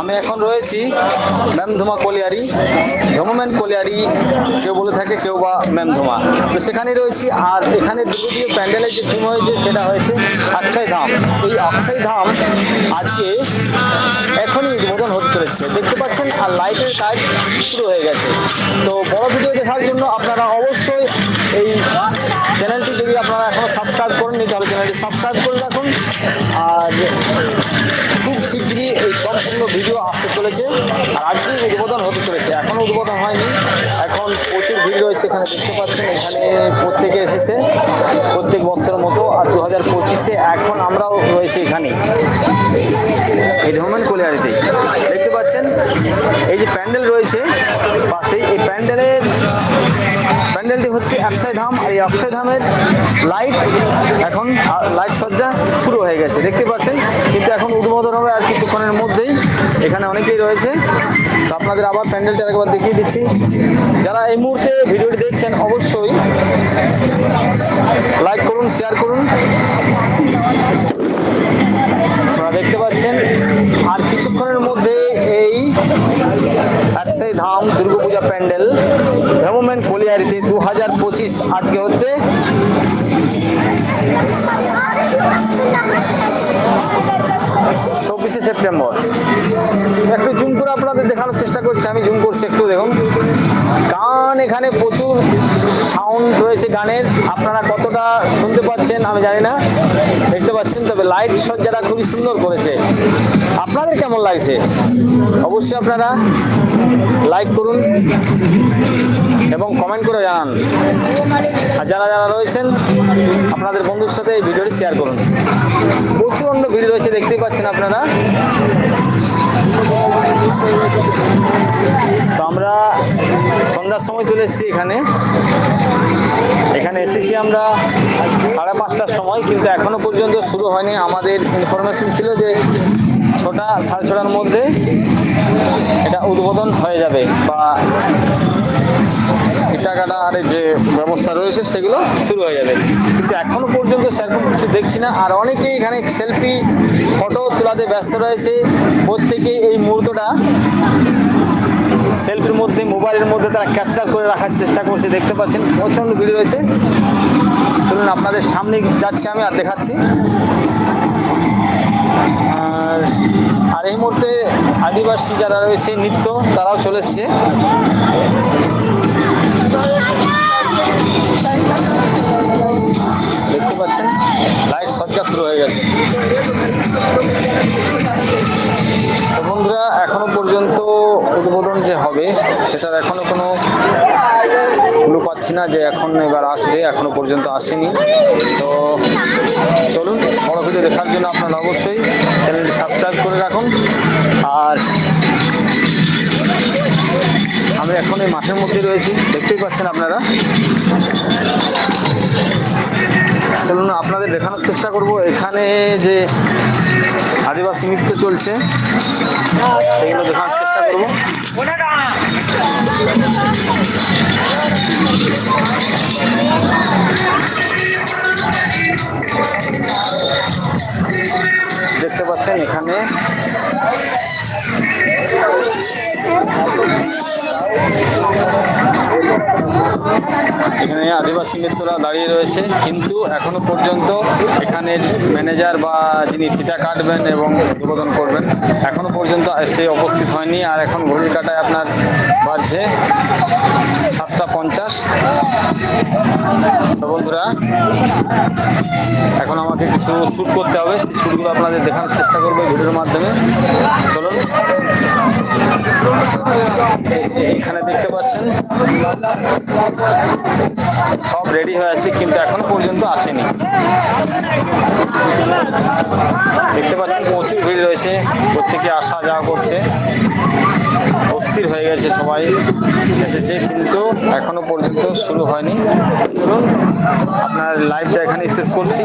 আমি এখন রয়েছি ম্যামধুমা কলিয়ারি। ধর্মম্যান কলিয়ারি, কেউ বলে থাকে, কেউ বা ম্যামধুমা তো সেখানে রয়েছি, আর এখানে দুর্গীয় প্যান্ডেলের যে থিম হয়েছে, সেটা হয়েছে অক্ষয় ধাম। এই অক্ষয় ধাম আজকে এখনই উদ্বোধন হতে চলেছে। দেখতে পাচ্ছেন, আর লাইটের কাজ শুরু হয়ে গেছে। তো বড় ভিডিও দেখার জন্য আপনারা অবশ্যই এই চ্যানেলটি যদি আপনারা এখনও সাবস্ক্রাইব করেননি, তাহলে চ্যানেলটি সাবস্ক্রাইব করে রাখুন। আর ভিডিও আসতে চলেছে। আর আজকেই উদ্বোধন হতে চলেছে। এখনও উদ্বোধন হয়নি। এখন প্রচুর ভিড় রয়েছে এখানে, দেখতে পাচ্ছেন, এখানে প্রত্যেকে এসেছে, প্রত্যেক বছরের মতো। আর দু হাজার পঁচিশে এখন আমরাও রয়েছি এখানে। এই ধর্মেন কলিয়ারিতে দেখতে পাচ্ছেন, এই যে প্যান্ডেল রয়েছে পাশেই। এই প্যান্ডেলের প্যান্ডেলটি হচ্ছে অক্ষয় ধাম। আর এই অক্ষয় ধামের লাইট এখন, লাইট সজ্জা শুরু হয়ে গেছে। দেখতে পাচ্ছেন, কিন্তু এখন উদ্বোধন হবে আর কিছুক্ষণের মধ্যেই। এখানে অনেকেই রয়েছে। তো আপনাদের আবার প্যান্ডেলটা একবার দেখিয়ে দিচ্ছি। যারা এই মুহূর্তে ভিডিওটি দেখছেন, অবশ্যই লাইক করুন শেয়ার করুন। আপনারা দেখতে পাচ্ছেন, আর কিছুক্ষণের মধ্যে এই একসাই ধাম দুর্গাপূজা প্যান্ডেল ভ্রমমেন কলিয়ারিতে দু হাজার পঁচিশ আজকে হচ্ছে। চব্বিশে সেপ্টেম্বর। একটু জুম করে আপনাদের দেখানোর চেষ্টা করছি, আমি জুম করছি একটু, দেখুন। গান এখানে প্রচুর সাউন্ড রয়েছে গানের, আপনারা কতটা শুনতে পাচ্ছেন আমি জানি না, দেখতে পাচ্ছেন, তবে লাইট সজ্জাটা খুবই সুন্দর করেছে। আপনাদের কেমন লাগছে? অবশ্যই আপনারা লাইক করুন। এবং কমেন্ট করে জানান। আর যারা যারা রয়েছেন, আপনাদের বন্ধুর সাথে এই ভিডিওটি শেয়ার করুন। প্রচণ্ড ভিড় রয়েছে, দেখতেই পাচ্ছেন আপনারা। তো আমরা সন্ধ্যার সময় চলে এসেছি এখানে। এখানে এসেছি আমরা সাড়ে পাঁচটার সময়, কিন্তু এখনও পর্যন্ত শুরু হয়নি। আমাদের ইনফরমেশন ছিল যে ছটা, সাড়ে ছটার মধ্যে এটা উদ্বোধন হয়ে যাবে বা ইটা কাটার যে ব্যবস্থা রয়েছে, সেগুলো শুরু হয়ে যাবে। কিন্তু এখনও পর্যন্ত সেরকম কিছু দেখছি না। আর অনেকেই এখানে সেলফি ফটো তোলাতে ব্যস্ত রয়েছে। প্রত্যেকেই এই মুহূর্তটা সেলফির মধ্যে মোবাইলের মধ্যে তারা ক্যাপচার করে রাখার চেষ্টা করছে। দেখতে পাচ্ছেন, প্রচণ্ড ভিড় রয়েছে। চলুন, আপনাদের সামনে যাচ্ছি আমি আর দেখাচ্ছি। আর আর এই মুহূর্তে আদিবাসী যারা রয়েছে, নৃত্য, তারাও চলে এসছে। হবে। সেটার এখনও কোনো ক্লু পাচ্ছি না যে এখন এবার আসবে, এখনও পর্যন্ত আসেনি। তো চলুন, বড় ভিডিও দেখার জন্য আপনারা অবশ্যই চ্যানেলটি সাবস্ক্রাইব করে রাখুন। আর আমি এখন এই মাঠের মধ্যে রয়েছি, দেখতেই পাচ্ছেন আপনারা। চলুন, আপনাদের দেখানোর চেষ্টা করব। এখানে যে আদিবাসী নৃত্য চলছে, সেগুলো দেখানোর চেষ্টা করব দেখতে পাচ্ছেন এখানে। এখানে আদিবাসী নৃত্যরা দাঁড়িয়ে রয়েছে। কিন্তু এখনও পর্যন্ত এখানের ম্যানেজার বা যিনি ফিতা কাটবেন এবং উদ্বোধন করবেন, এখনও পর্যন্ত সে উপস্থিত হয়নি। আর এখন ঘড়ির কাটায় আপনার বাজছে সাতটা পঞ্চাশ। বন্ধুরা, এখন আমাকে কিছু শ্যুট করতে হবে। সেই শ্যুটগুলো আপনাদের দেখানোর চেষ্টা করব ভিডিওর মাধ্যমে। চলুন। এখানে দেখতে পাচ্ছেন সব রেডি হয়ে আছে, কিন্তু এখনও পর্যন্ত আসেনি। দেখতে পাচ্ছেন প্রচুর ভিড় রয়েছে, প্রত্যেকে আসা যাওয়া করছে। অস্থির হয়ে গেছে সবাই, এসেছে, কিন্তু এখনও পর্যন্ত শুরু হয়নি। চলুন, আপনার লাইভটা এখানে শেষ করছি।